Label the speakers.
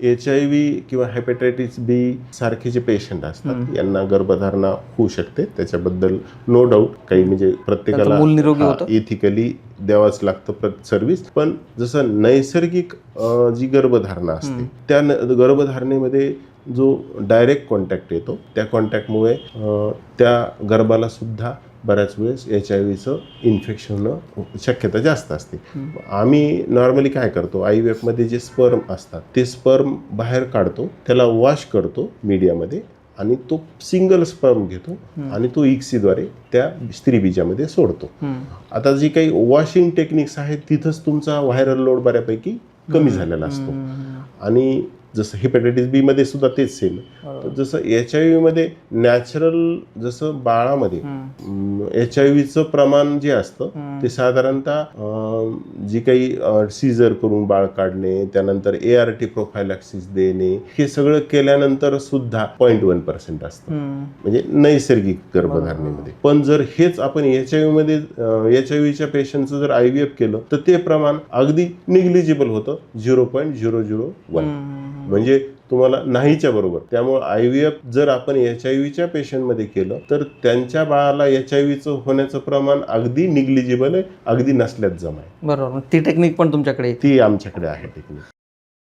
Speaker 1: H I V किंवा hepatitis B सारखे जे पेशंट असतात यांना गर्भधारणा होऊ शकते. त्याच्याबद्दल नो डाऊट काही म्हणजे प्रत्येकाला? इथिकली द्यावाच लागतं सर्व्हिस पण जसं नैसर्गिक जी गर्भधारणा असते त्या गर्भधारणेमध्ये जो डायरेक्ट कॉन्टॅक्ट येतो त्या कॉन्टॅक्टमुळे त्या गर्भाला सुद्धा बऱ्याच वेळेस एच आय व्हीचं इन्फेक्शन होणं शक्यता जास्त असते. आम्ही नॉर्मली काय करतो आय व्ही एफमध्ये जे स्पर्म असतात ते स्पर्म बाहेर काढतो त्याला वॉश करतो मीडियामध्ये आणि तो सिंगल स्पर्म घेतो आणि तो इक्सीद्वारे त्या स्त्रीबीजामध्ये सोडतो. आता जी काही वॉशिंग टेक्निक्स आहेत तिथंच तुमचा व्हायरल लोड बऱ्यापैकी कमी झालेला असतो. आणि जसं हेपॅटायटिस बी मध्ये सुद्धा तेच सेम जसं एच आय व्ही मध्ये नॅचरल जसं बाळामध्ये एच आय व्हीचं प्रमाण जे असतं ते साधारणतः जी काही सीझर करून बाळ काढणे त्यानंतर ए आर टी प्रोफायलॅक्सिस देणे हे सगळं केल्यानंतर सुद्धा पॉईंट वन पर्सेंट असतं. म्हणजे नैसर्गिक गर्भधारणेमध्ये. पण जर हेच आपण एच आयमध्ये एच आय व्हीच्या पेशंटचं जर आय व्ही एफ केलं तर ते प्रमाण अगदी निग्लिजिबल होतं zero point zero zero one म्हणजे तुम्हाला नाहीच्या बरोबर. त्यामुळे आय व्ही एफ जर आपण एच आय व्हीच्या पेशंटमध्ये केलं तर त्यांच्या बाळाला एच आय व्हीचं होण्याचं प्रमाण अगदी निग्लिजिबल आहे अगदी नसल्यात जमा आहे.
Speaker 2: बरोबर. ती टेक्निक पण तुमच्याकडे.
Speaker 1: ती आमच्याकडे आहे टेक्निक.